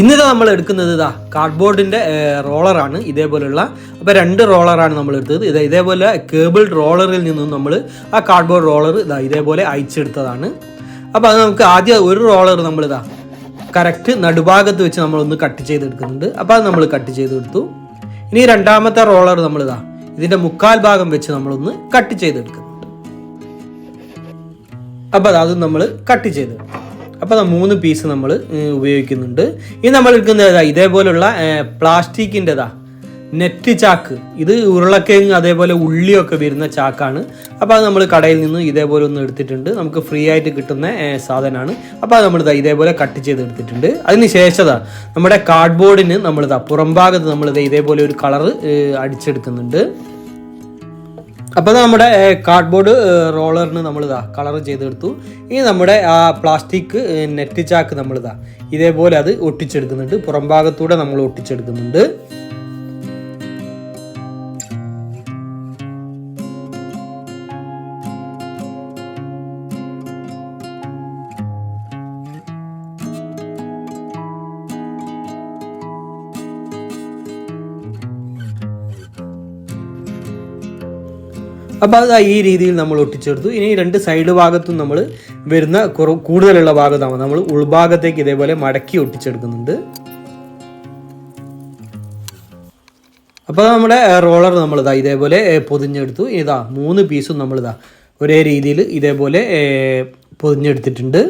ഇന്നിത് നമ്മൾ എടുക്കുന്നത് ഇതാ കാർഡ്ബോർഡിന്റെ റോളറാണ് ഇതേപോലെയുള്ള അപ്പോൾ രണ്ട് റോളറാണ് നമ്മൾ എടുത്തത്. ഇത് ഇതേപോലെ കേബിൾ റോളറിൽ നിന്നും നമ്മൾ ആ കാർഡ്ബോർഡ് റോളർ ഇതാ ഇതേപോലെ അയച്ചെടുത്തതാണ്. അപ്പോൾ അത് നമുക്ക് ആദ്യം ഒരു റോളർ നമ്മളിതാ കറക്റ്റ് നടുഭാഗത്ത് വെച്ച് നമ്മളൊന്ന് കട്ട് ചെയ്തെടുക്കുന്നുണ്ട്. അപ്പോൾ അത് നമ്മൾ കട്ട് ചെയ്തെടുത്തു. ഇനി രണ്ടാമത്തെ റോളർ നമ്മളിതാ ഇതിന്റെ മുക്കാൽ ഭാഗം വെച്ച് നമ്മളൊന്ന് കട്ട് ചെയ്തെടുക്കുന്നുണ്ട്. അപ്പോൾ അത് നമ്മൾ കട്ട് ചെയ്ത് അപ്പോൾ മൂന്ന് പീസ് നമ്മൾ ഉപയോഗിക്കുന്നുണ്ട്. ഇനി നമ്മൾ എടുക്കുന്നത് ഇതേപോലുള്ള പ്ലാസ്റ്റിക്കിന്റെതാ നെറ്റ് ചാക്ക്. ഇത് ഉരുളക്കിഴങ്ങ് അതേപോലെ ഉള്ളിയൊക്കെ വരുന്ന ചാക്കാണ്. അപ്പോൾ അത് നമ്മൾ കടയിൽ നിന്ന് ഇതേപോലെ ഒന്ന് എടുത്തിട്ടുണ്ട്. നമുക്ക് ഫ്രീ ആയിട്ട് കിട്ടുന്ന സാധനമാണ്. അപ്പോൾ അത് നമ്മളിതാ ഇതേപോലെ കട്ട് ചെയ്ത് എടുത്തിട്ടുണ്ട്. അതിന് ശേഷതാ നമ്മുടെ കാർഡ്ബോർഡിന് നമ്മളിതാ പുറംഭാഗത്ത് നമ്മളിതാ ഇതേപോലെ ഒരു കളറ് അടിച്ചെടുക്കുന്നുണ്ട്. അപ്പോൾ നമ്മുടെ കാർഡ്ബോർഡ് റോളറിന് നമ്മളിതാ കളർ ചെയ്തെടുത്തു. ഇനി നമ്മുടെ ആ പ്ലാസ്റ്റിക് നെറ്റ് ചാക്ക് നമ്മളിതാ ഇതേപോലെ അത് ഒട്ടിച്ചെടുക്കുന്നുണ്ട്. പുറം ഭാഗത്തൂടെ നമ്മൾ ഒട്ടിച്ചെടുക്കുന്നുണ്ട്. അപ്പോൾ അത് ഈ രീതിയിൽ നമ്മൾ ഒട്ടിച്ചെടുത്തു. ഇനി രണ്ട് സൈഡ് ഭാഗത്തും നമ്മൾ വരുന്ന കുറവ് കൂടുതലുള്ള ഭാഗത്താണ് നമ്മൾ ഉൾഭാഗത്തേക്ക് ഇതേപോലെ മടക്കി ഒട്ടിച്ചെടുക്കുന്നുണ്ട്. അപ്പോൾ നമ്മുടെ റോളർ നമ്മളിതാ ഇതേപോലെ പൊതിഞ്ഞെടുത്തു. ഇതാ മൂന്ന് പീസും നമ്മളിതാ ഒരേ രീതിയിൽ ഇതേപോലെ പൊതിഞ്ഞെടുത്തിട്ടുണ്ട്.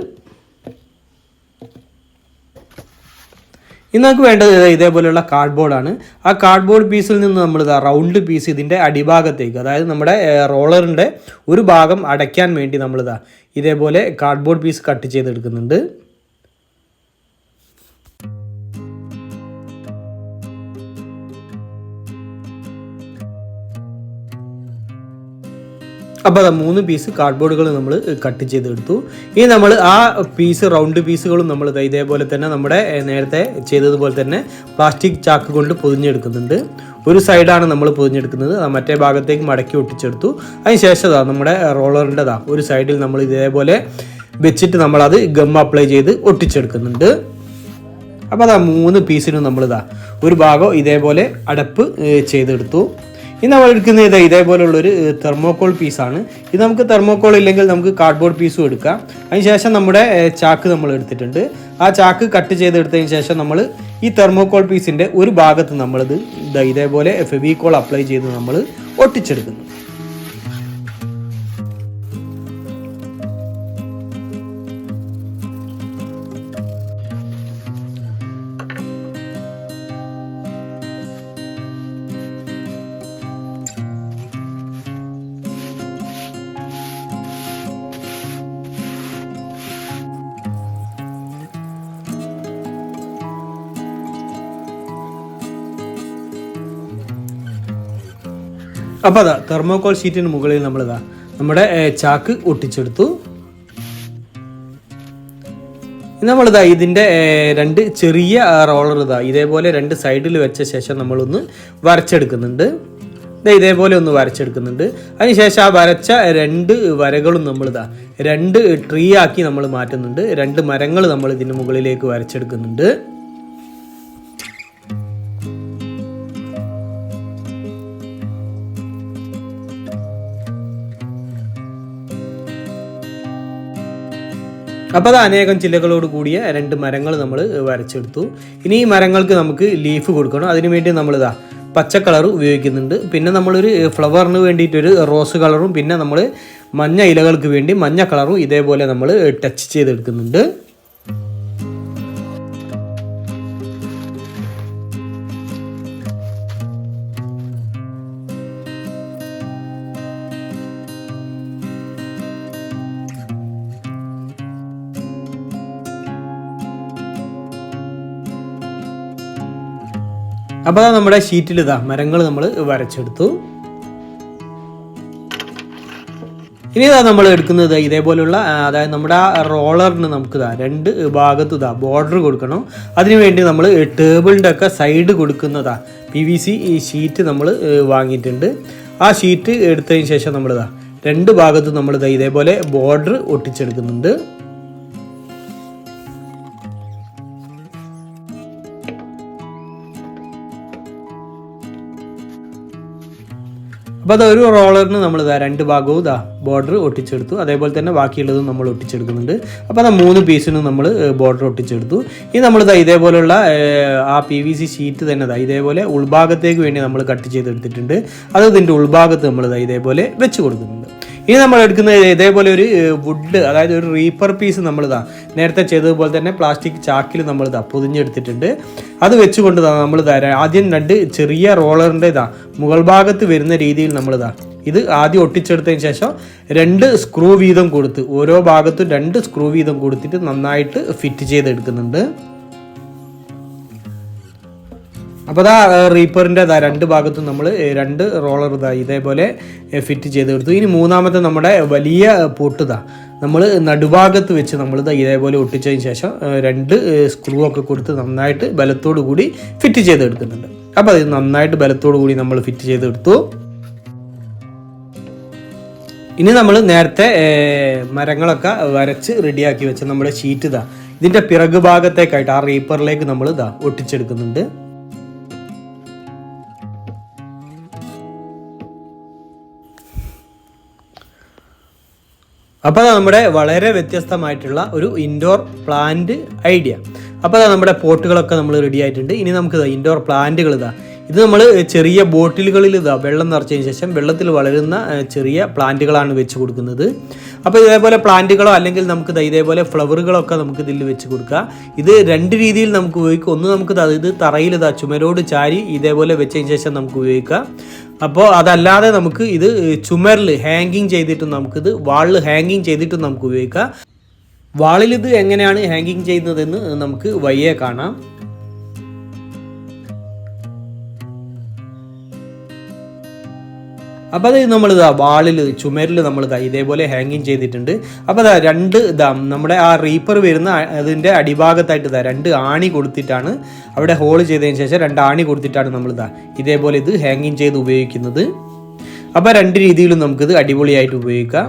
ഇന്ന് നമുക്ക് വേണ്ടത് ഇതേ- ഇതേപോലെയുള്ള കാർഡ്ബോർഡാണ് ആ കാർഡ്ബോർഡ് പീസിൽ നിന്ന് നമ്മൾ ഇതാ റൗണ്ട് പീസ് ഇതിന്റെ അടിഭാഗത്തേക്ക് അതായത് നമ്മുടെ റോളറിന്റെ ഒരു ഭാഗം അടയ്ക്കാൻ വേണ്ടി നമ്മളിതാ ഇതേപോലെ കാർഡ്ബോർഡ് പീസ് കട്ട് ചെയ്തെടുക്കുന്നുണ്ട്. അപ്പോൾ അതാ മൂന്ന് പീസ് കാർഡ്ബോർഡുകൾ നമ്മൾ കട്ട് ചെയ്തെടുത്തു. ഇനി നമ്മൾ ആ പീസ് റൗണ്ട് പീസുകളും നമ്മൾ ഇതേപോലെ തന്നെ നമ്മുടെ നേരത്തെ ചെയ്തതുപോലെ തന്നെ പ്ലാസ്റ്റിക് ചാക്ക് കൊണ്ട് പൊതിഞ്ഞെടുക്കുന്നുണ്ട്. ഒരു സൈഡാണ് നമ്മൾ പൊതിഞ്ഞെടുക്കുന്നത്. അത് മറ്റേ ഭാഗത്തേക്ക് മടക്കി ഒട്ടിച്ചെടുത്തു. അതിന് ശേഷം ദാ നമ്മുടെ റോളറിന്റെതാ ഒരു സൈഡിൽ നമ്മൾ ഇതേപോലെ വെച്ചിട്ട് നമ്മളത് ഗം അപ്ലൈ ചെയ്ത് ഒട്ടിച്ചെടുക്കുന്നുണ്ട്. അപ്പോൾ അതാ മൂന്ന് പീസിനും നമ്മളിതാ ഒരു ഭാഗം ഇതേപോലെ അടപ്പ് ചെയ്തെടുത്തു. ഇനി നമ്മൾ എടുക്കുന്നത് ഇതാ ഇതേപോലുള്ളൊരു തെർമോക്കോൾ പീസാണ് ഇത് നമുക്ക് തെർമോക്കോൾ ഇല്ലെങ്കിൽ നമുക്ക് കാർഡ്ബോർഡ് പീസും എടുക്കാം. അതിനുശേഷം നമ്മുടെ ചാക്ക് നമ്മൾ എടുത്തിട്ടുണ്ട്. ആ ചാക്ക് കട്ട് ചെയ്തെടുത്തതിന് ശേഷം നമ്മൾ ഈ തെർമോക്കോൾ പീസിന്റെ ഒരു ഭാഗത്ത് നമ്മളിത് ഇതാ ഇതേപോലെ കോൾ അപ്ലൈ ചെയ്ത് നമ്മൾ ഒട്ടിച്ചെടുക്കുന്നു. അപ്പോൾ അതാ തെർമോകോൾ ഷീറ്റിന് മുകളിൽ നമ്മളിതാ നമ്മുടെ ചാക്ക് ഒട്ടിച്ചെടുത്തു. നമ്മളിതാ ഇതിന്റെ രണ്ട് ചെറിയ റോളർ ഇതാ ഇതേപോലെ രണ്ട് സൈഡിൽ വെച്ച ശേഷം നമ്മളൊന്ന് വരച്ചെടുക്കുന്നുണ്ട്. ഇതേപോലെ ഒന്ന് വരച്ചെടുക്കുന്നുണ്ട്. അതിനുശേഷം ആ വരച്ച രണ്ട് വരകളും നമ്മളിതാ രണ്ട് ട്രീ ആക്കി നമ്മൾ മാറ്റുന്നുണ്ട്. രണ്ട് മരങ്ങൾ നമ്മൾ ഇതിന്റെ മുകളിലേക്ക് വരച്ചെടുക്കുന്നുണ്ട്. അപ്പോൾ അത് അനേകം ചില്ലകളോട് കൂടിയ രണ്ട് മരങ്ങൾ നമ്മൾ വരച്ചെടുത്തു. ഇനി ഈ മരങ്ങൾക്ക് നമുക്ക് ലീഫ് കൊടുക്കണം. അതിനുവേണ്ടി നമ്മളിതാ പച്ച കളർ ഉപയോഗിക്കുന്നുണ്ട്. പിന്നെ നമ്മളൊരു ഫ്ലവറിന് വേണ്ടിയിട്ടൊരു റോസ് കളറും പിന്നെ നമ്മൾ മഞ്ഞ ഇലകൾക്ക് വേണ്ടി മഞ്ഞ കളറും ഇതേപോലെ നമ്മൾ ടച്ച് ചെയ്തെടുക്കുന്നുണ്ട്. അപ്പോൾ നമ്മുടെ ഷീറ്റിൽ ഇതാ മരങ്ങൾ നമ്മൾ വരച്ചെടുത്തു. ഇനി ഇതാ നമ്മൾ എടുക്കുന്നത് ഇതേപോലുള്ള അതായത് നമ്മുടെ ആ റോളറിന് നമുക്ക് ഇതാ രണ്ട് ഭാഗത്ത് ഇതാ ബോർഡർ കൊടുക്കണം. അതിനുവേണ്ടി നമ്മൾ ടേബിളിന്റെ ഒക്കെ സൈഡ് കൊടുക്കുന്നതാ പി വി സി ഷീറ്റ് നമ്മൾ വാങ്ങിയിട്ടുണ്ട്. ആ ഷീറ്റ് എടുത്തതിന് ശേഷം നമ്മളിതാ രണ്ട് ഭാഗത്തും നമ്മളിതാ ഇതേപോലെ ബോർഡർ ഒട്ടിച്ചെടുക്കുന്നുണ്ട്. അപ്പോൾ അത് ഒരു റോളറിന് നമ്മൾ ഇതാ രണ്ട് ഭാഗവും ഇതാ ബോർഡർ ഒട്ടിച്ചെടുത്തു. അതേപോലെ തന്നെ ബാക്കിയുള്ളതും നമ്മൾ ഒട്ടിച്ചെടുക്കുന്നുണ്ട്. അപ്പോൾ അത് മൂന്ന് പീസിനും നമ്മൾ ബോർഡർ ഒട്ടിച്ചെടുത്തു. ഇനി നമ്മൾ ഇതാ ഇതേപോലുള്ള ഏഹ്, ആ പി വി സി ഷീറ്റ് തന്നെ ഇതാ ഇതേപോലെ ഉൾഭാഗത്തേക്ക് വേണ്ടി നമ്മൾ കട്ട് ചെയ്തെടുത്തിട്ടുണ്ട്. അത് ഇതിന്റെ ഉൾഭാഗത്ത് നമ്മൾ ഇതാ ഇതേപോലെ വെച്ച് കൊടുക്കുന്നുണ്ട്. ഇനി നമ്മൾ എടുക്കുന്നത് ഇതേപോലെ ഒരു വുഡ് അതായത് ഒരു റീപ്പർ പീസ് നമ്മളിതാ നേരത്തെ ചെയ്തതുപോലെ തന്നെ പ്ലാസ്റ്റിക് ചാക്കിൽ നമ്മളിതാ പൊതിഞ്ഞെടുത്തിട്ടുണ്ട്. അത് വെച്ചുകൊണ്ട് നമ്മൾ തരാം ആദ്യം രണ്ട് ചെറിയ റോളറിന്റെ ഇതാ മുകൾ ഭാഗത്ത് വരുന്ന രീതിയിൽ നമ്മളിതാ ഇത് ആദ്യം ഒട്ടിച്ചെടുത്തതിന് ശേഷം രണ്ട് സ്ക്രൂ വീതം കൊടുത്ത് ഓരോ ഭാഗത്തും രണ്ട് സ്ക്രൂ വീതം കൊടുത്തിട്ട് നന്നായിട്ട് ഫിറ്റ് ചെയ്തെടുക്കുന്നുണ്ട്. അപ്പോൾ അതാ റീപ്പറിന്റെ അതാ രണ്ട് ഭാഗത്തും നമ്മൾ രണ്ട് റോളർ ഇതാ ഇതേപോലെ ഫിറ്റ് ചെയ്ത് കൊടുത്തു. ഇനി മൂന്നാമത്തെ നമ്മുടെ വലിയ പൊട്ടുതാ നമ്മൾ നടുഭാഗത്ത് വെച്ച് നമ്മൾ ഇതാ ഇതേപോലെ ഒട്ടിച്ചതിന് ശേഷം രണ്ട് സ്ക്രൂ ഒക്കെ കൊടുത്ത് നന്നായിട്ട് ബലത്തോടു കൂടി ഫിറ്റ് ചെയ്ത് എടുക്കുന്നുണ്ട് അപ്പോൾ അത് നന്നായിട്ട് ബലത്തോടു കൂടി നമ്മൾ ഫിറ്റ് ചെയ്ത് എടുത്തു. ഇനി നമ്മൾ നേരത്തെ മരങ്ങളൊക്കെ വരച്ച് റെഡിയാക്കി വെച്ച നമ്മുടെ ഷീറ്റ് ഇതാ ഇതിന്റെ പിറകു ഭാഗത്തേക്കായിട്ട് ആ റീപ്പറിലേക്ക് നമ്മൾ ഇതാ ഒട്ടിച്ചെടുക്കുന്നുണ്ട്. അപ്പോൾ നമ്മുടെ വളരെ വ്യത്യസ്തമായിട്ടുള്ള ഒരു ഇൻഡോർ പ്ലാന്റ് ഐഡിയ അപ്പോൾ അതാ നമ്മുടെ പോട്ടുകളൊക്കെ നമ്മൾ റെഡി ആയിട്ടുണ്ട്. ഇനി നമുക്ക് ഇൻഡോർ പ്ലാന്റുകൾ ഇതാ ഇത് നമ്മൾ ചെറിയ ബോട്ടിലുകളിൽ ഇതാ വെള്ളം നിറച്ചതിന് ശേഷം വെള്ളത്തിൽ വളരുന്ന ചെറിയ പ്ലാന്റുകളാണ് വെച്ച് കൊടുക്കുന്നത്. അപ്പോൾ ഇതേപോലെ പ്ലാന്റുകളോ അല്ലെങ്കിൽ നമുക്ക് ഇതേപോലെ ഫ്ലവറുകളൊക്കെ നമുക്ക് ഇതിൽ വെച്ച് കൊടുക്കുക. ഇത് രണ്ട് രീതിയിൽ നമുക്ക് ഉപയോഗിക്കാം. ഒന്ന് നമുക്ക് ഇത് തറയിൽ ഇതാ ചുമരോട് ചാരി ഇതേപോലെ വെച്ചതിന് ശേഷം നമുക്ക് ഉപയോഗിക്കാം. അപ്പോൾ അതല്ലാതെ നമുക്ക് ഇത് ചുമരിൽ ഹാങ്ങിങ് ചെയ്തിട്ടും നമുക്കിത് വാളിൽ ഹാങ്ങിങ് ചെയ്തിട്ടും നമുക്ക് ഉപയോഗിക്കാം. വാളിൽ ഇത് എങ്ങനെയാണ് ഹാങ്ങിങ് ചെയ്യുന്നതെന്ന് നമുക്ക് വയ്യേ കാണാം. അപ്പോൾ അത് നമ്മൾ ഇതാ വാളിൽ ചുമരിൽ നമ്മൾ ഇതാ ഇതേപോലെ ഹാങ്ങിങ് ചെയ്തിട്ടുണ്ട്. അപ്പോൾ അതാ രണ്ട് ഇതാ നമ്മുടെ ആ റീപ്പർ വരുന്ന അതിന്റെ അടിഭാഗത്തായിട്ട് ഇതാ രണ്ട് ആണി കൊടുത്തിട്ടാണ് അവിടെ ഹോൾ ചെയ്തതിന് ശേഷം രണ്ട് ആണി കൊടുത്തിട്ടാണ് നമ്മൾ ഇതാ ഇതേപോലെ ഇത് ഹാങ്ങിങ് ചെയ്ത് ഉപയോഗിക്കുന്നത്. അപ്പോൾ രണ്ട് രീതിയിലും നമുക്കിത് അടിപൊളിയായിട്ട് ഉപയോഗിക്കാം.